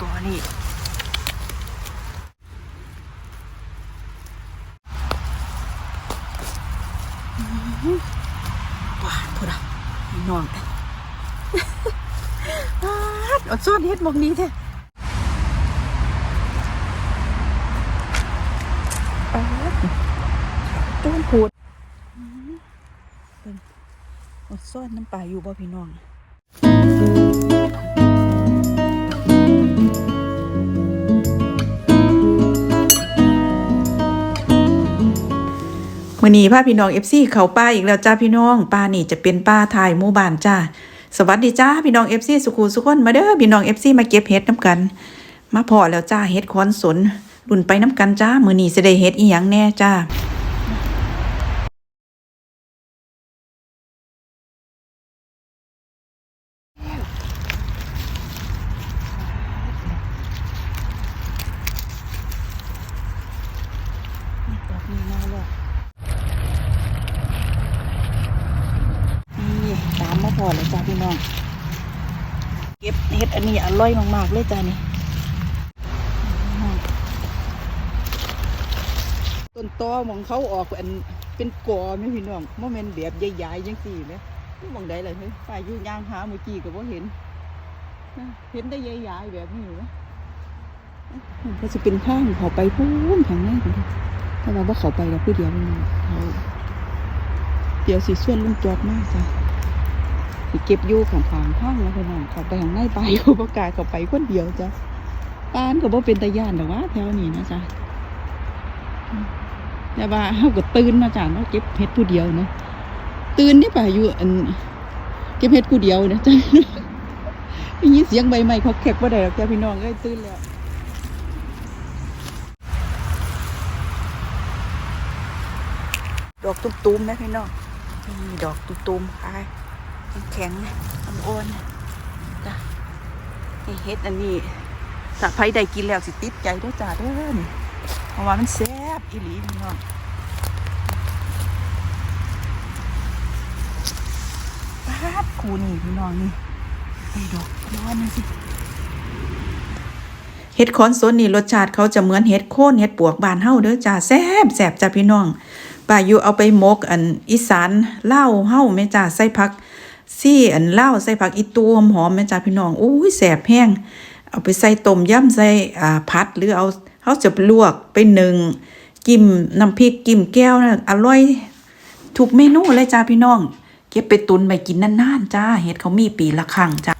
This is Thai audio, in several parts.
ก่อนนี่อื้อหือว้าพูดอะน้องปาดอดซ่อนเฮ็ดหมองนี้แท้ปาดต้นพูดอื้อเบิ่งอดซ่อนน้ำปลาอยู่บ่พี่น้อง มื่อนี้พาพี่น้องเอฟซีเขาป้าอีกแล้วจ้าพี่น้องป้านี่จะเป็นป้าทายหมู่บ้านจ้าสวัสดีจ้าพี่น้องเอฟซีสุขุสุขคนมาเด้อพี่น้องเอฟซีมาเก็บเห็ดน้ำกัน มาพอแล้วจ้าเห็ดคอนสนรุ่นไปน้ำกันจ้ามื่อนี้จะได้เห็ดอีหยังแน่จ้าดอกนี้มาแล้ว นี่ตามมาพอแล้วจ้าพี่น้อง เก็บเห็ดอันนี้อร่อยมากๆเลยจ้านี่ต้นตอมองเขาออกอันเป็นกอไหมพี่น้องโมเมนแบบใหญ่ๆยังสี่ไหมนี่มองใดเลยเฮ้ยป้ายู่ยางหาเมื่อกี้ก็บ่เห็นเห็นได้ใหญ่ๆแบบนี้ไหมมันก็จะเป็นข้างเขาไปพูนทางนั้นพุ่นถ้าเราว่าเขาไปเราผู้เดียวมันเดี๋ยวสิส่วนลุงจอดมากจ้ะ เก็บอยู่ข้างๆห้างแล้วพี่น้องเขาไปทางในไปอยู่ประกลาศเขาไปคนเดียวจ้ะป้านก็บ่เป็นตาย่านแต่ว่าแถวนี้นะจ๊ะแต่ว่าเฮาก็ตื่นมาจ้ะเนาเก็บเห็ดผู้เดียวเนาะตื่นนี่ป่ะอยู่อันเก็บเห็ดผู้เดียวนะจ๊ะได้ยินเสียงใบไม้เขาแขกบ่าได้หรอกจ้ะพี่น้องเอ้ยตื่นแล้วดอกตุ้มๆนะพี่น้องนี่ดอกตุ้มๆคาย แข็งๆอ่อนจ้ะนี่เฮ็ดอันนี้ถ้าไผได้กินแล้วสิติดใจด้วยจ้าเด้อนี่เพราะว่ามันแซ่บอีหลีพี่น้องปาดคูนี่พี่น้องนี่นี่ดอกย้อนนี่สิเห็ดคอนสนนี่รสชาติเขาจะเหมือนเห็ดโค่นเห็ดปวกบานเฮาเด้อจ้าแซ่บแซ่บจ้าพี่น้องป้าอยู่เอาไปมกอันอีสานเล่าเฮาแม่จ้าใส่ผัก ซี่อันเล่าใส่ผักอีตูหอมๆแม่จ้าพี่น้องอุ้ยแสบแห้งเอาไปใส่ต้มยำใส่อ่าผัดหรือเอาเขาจะลวกไปหนึ่งกิมน้ำพริกกิมแก้วนะอร่อยถูกเมนูเลยจ้าพี่น้อง เก็บไปตุนไปกินนานๆจ้าเห็ดเขามีปีละครั้งจ้า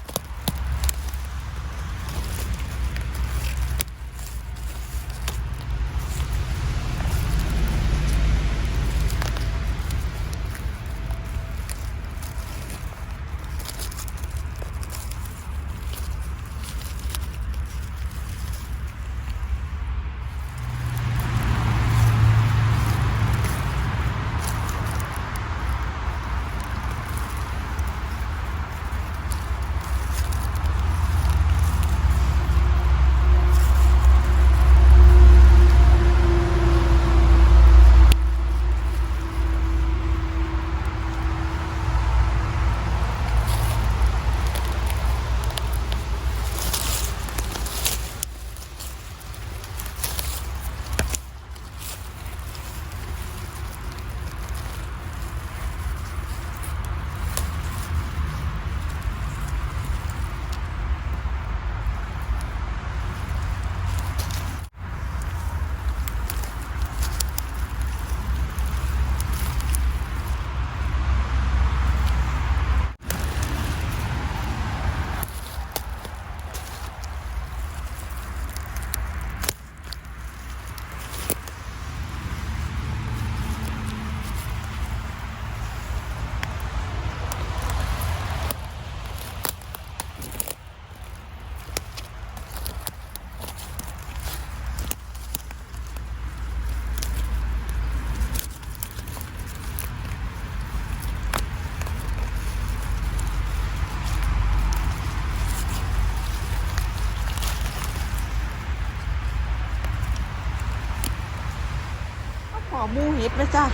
อหมูเห็ดไหมจ้า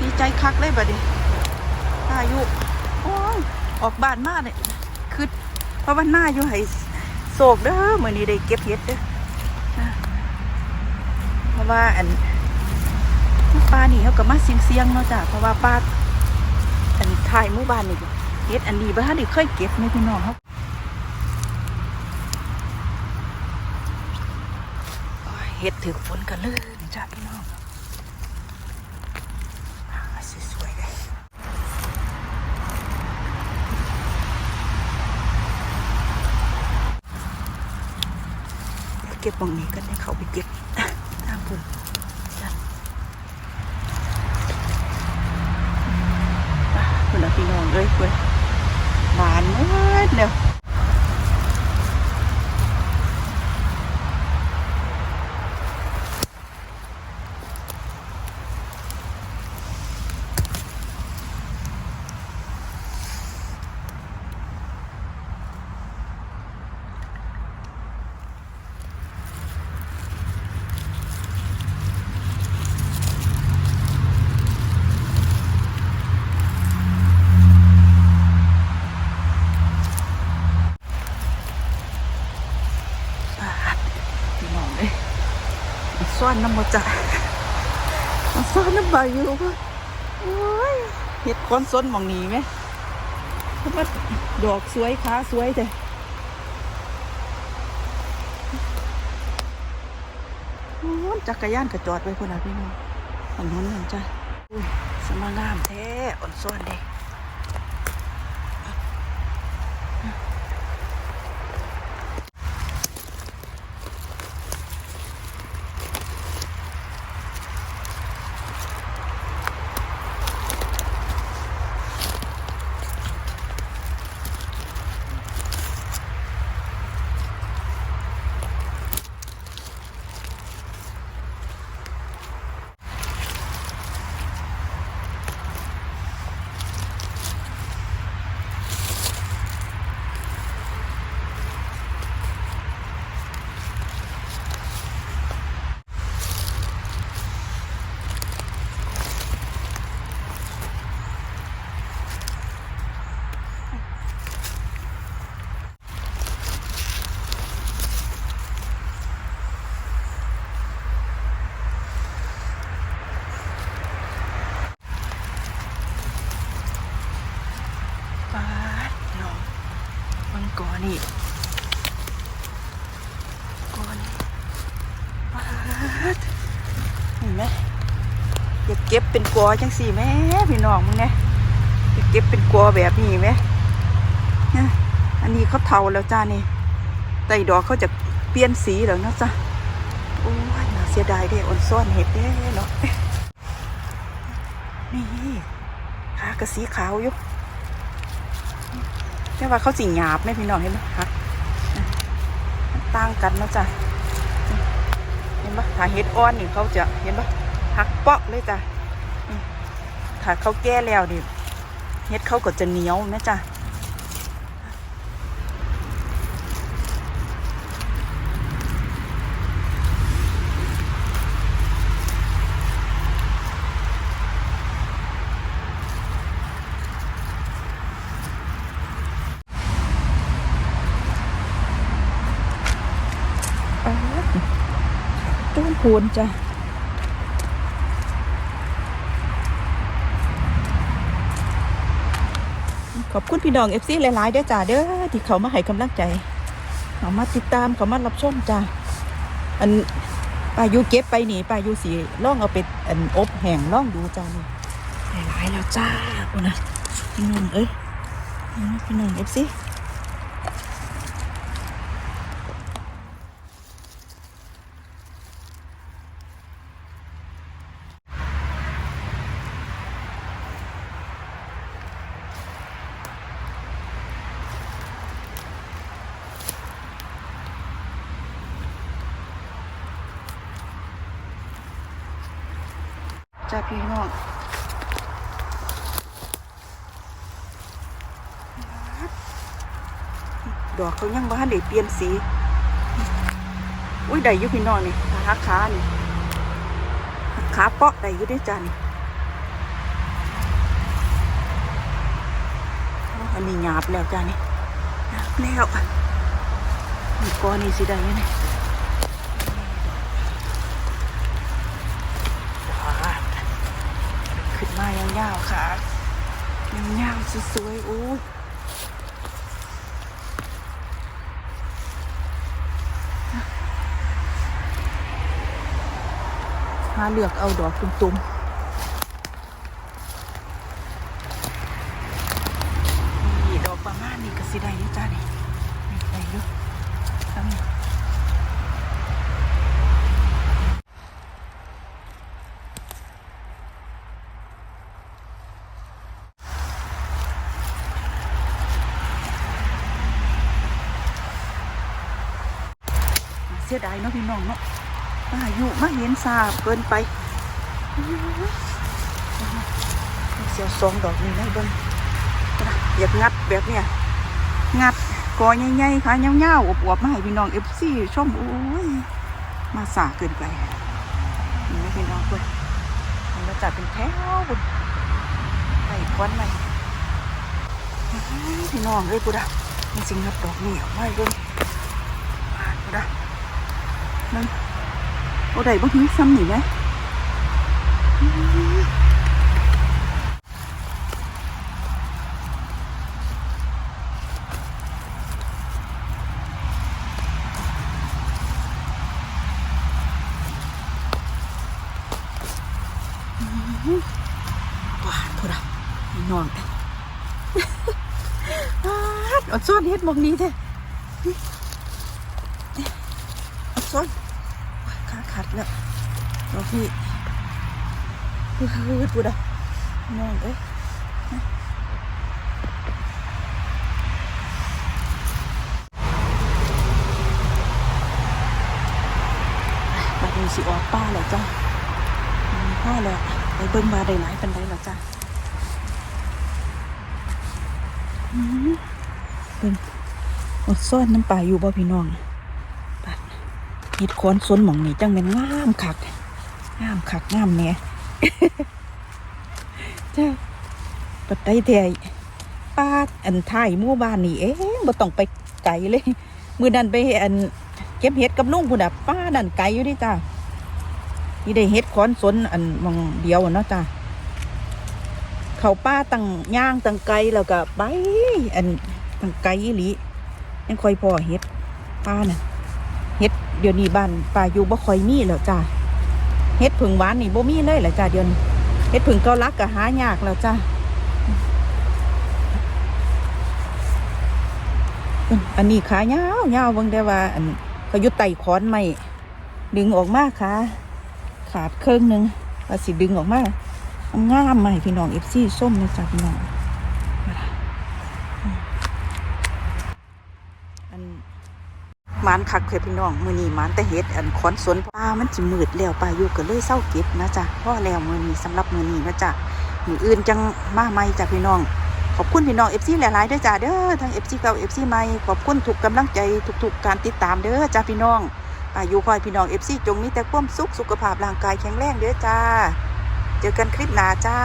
ดีใจคักเลยบัดนี้อายุโอ้ยออกบ้านมากเนี่ยคือเพราะว่าหน้าอยู่ให้โศกเด้อมื้อนี้ได้เก็บเห็ดเด้อเพราะว่าอันปลานี่เขาก็มาเสียงๆเนาะจ้ะเพราะว่าปลาอันถ่ายหมู่บ้านนี่เห็ดอันนี้บ่ทันได้เคยเก็บในพี่น้องเขาโอ้ยเห็ดถึกฝนกันเลยจ้ะพี่น้องอ่าสวยๆเลย เก็บตรงนี้ก็ให้เขาไปเก็บตามพุ่นคุณพี่น้องเอ้ยคุณหวานมากเดียวบาดพี่น้องเอ้ยมันซ่ อนน้ำมาจ้ะมันซ่อนน้ำใบอยู่ก็โอ้ยเห็ดค้อนซ้นมองนี้ไหมเพราะว่าดอกสวยขาสวยแต่โอ้ยจักรยานกระจอดไว้คนละพี่น้องฝั่งนู้นนั่นจ้ะสมางามแท้อ่อนซ้อนเด้ ปาดน้องมังกรนี่กอนปาดเห็นไหมอย่าเก็บเป็นกอจังสี่แม่พี่น้องมึงเนี่ยอย่าเก็บเป็นกอแบบนี้ไหมเนี่ยอันนี้เขาเทาแล้วจ้านี่ไต่ดอกเขาจะเปลี่ยนสีแล้วนะจ๊ะโอ้ยน่าเสียดายเด้อ่อนซ่อนเห็ดเด้เนาะนี่ขากระสีขาวอยู่ แต่ว่าเขาสิหยาบไหมพี่น้องเห็นไหมหักมันต่างกันนะจ้ะเห็นปะถ้าเห็ดอ้อนนี่เขาจะเห็นปะหักเปาะเลยจ้ะถ้าเขาแก้แล้วนี่เห็ดเขาก็จะเหนียวนะจ้ะ ต้นพูนจ้ะขอบคุณพี่น้องเอฟซีหลายๆเด้อจ้าเด้อที่เขามาให้กำลังใจเขามาติดตามเขามารับชมจ้าอันปลายูเก็บไปหนีปลายูสีล่องเอาไปอันอบแห้งล่องดูจ้านี่หลายๆแล้วจ้าอ้นะพี่น้องเอ้ยนี่นะพี่น้องเอฟซี จ้าพี่น้องดอกเขายังบ้านได้เปลี่ยนสี อุ้ยได้ยู่พี่น้องนี่หักขานี่หักขาเปาะได้ยู่ด้จ้านอันนี้หยาบแล้วจ้านี่หยาบแล้วมีกอนี่สิได้ไหมเนี่ยว้าวขึ้น มายาวๆค่ะยาวสวยๆโอ้ยหาเลือกเอาดอกตุ้มๆนี่ดอกประมาณนี้ก็สิได้นี่จ้านี่นี่ได้เยอะทำ เสียดายเนาะพี่น้องเนาะอายุมาเห็นสาบเกินไปเสียวสองดอกนี่นะเบิ้งอยากงัดแบบเนี้ยงัดกอใหญ่ๆค่ะเงาๆอวบๆมาให้พี่น้องเอฟซีชมโอ้ยมาสาเกินไปนี่พี่น้องเพื่อนมาจัดเป็นแถวบุญไปควันไปพี่น้องเลยกูดะมันสิงัดดอกนี่ออกมาให้เบิ้งผ่านกูดะ นั่นโอ้ได้บ่หิ้งซ้ำนี่ไหมว้าพูดอะพี่น้องอ้าดอดซ้อนเฮ็ดมองนี้แท้อดซ้อน ขาขัดแล้ว เราพี่พูดพูดอะมองเอ้ยบัดนี้สิออกป้าแล้วจ้ะมีป้าแล้วไปเบิ่งมาได้หลายปันไดแล้วจ้ะอืมเบิ่งอดซ่อนน้ำปลาอยู่บ่พี่น้องเห็ดคอนสนหมองนี่จังเป็นงามคัก งามคักงามเนี่ยจ้าปัดได้แต่ป้าอันท้ายหมู่บ้านนี่เอ๊ะบ่ต้องไปไกลเลย มือดันไปอันเก็บเห็ดกับลุงพุ่นน่ะป้าดันไกลอยู่ดิจ้านี่ได้เห็ดคอนสนอันมองเดียวเนาะจ้าเขาป้าตั้งย่างตั้งไกลแล้วก็ไปอันตั้งไกลอีหลียังคอยพอเห็ดป้าน่ะเฮ็ดเดี๋ยวนี้บ้านป่าอยู่บ่ค่อยมีแล้วจ้า เฮ็ดผึ่งหวานนี่บ่มีเลยแหละจ้าเดี๋ยวนี้เฮ็ดผึ่งเกาลักก็หายากแล้วจ้าอันนี้ขายาวยาวเบิ่งได้ว่า อันเขาอยู่ไต่ขอนไม้ดึงออกมาขาขาดเครื่องหนึงว่าสิดึงออกมางามให้พี่น้อง FC ส้มนะจ้าพี่น้องอัน ห มานคักเคยพี่น้องมือนีมานแต่เฮ็ดอันขอนสนปลามันสิมืดแล้วปลาอยู่ก็เลยเศร้าเก็บนะจ๊ะพอแล้วมือนี้สำหรับมือนีนะจ๊ะมืออื่นจังมาใหม่จ้ะพี่น้อง ขอบคุณพี่น้อง FC หลายๆเด้อจ้ะเด้อทั้ง FC เก่า FC ใหม่ขอบคุณทุกกำลังใจทุกๆการติดตามเด้อจ้ะพี่น้องอาอยุคอยพี่น้อง FC จงมีแต่ความสุขสุขภาพร่างกายแข็งแรงเด้อจ้า เจอกันคลิปหน้าจ้า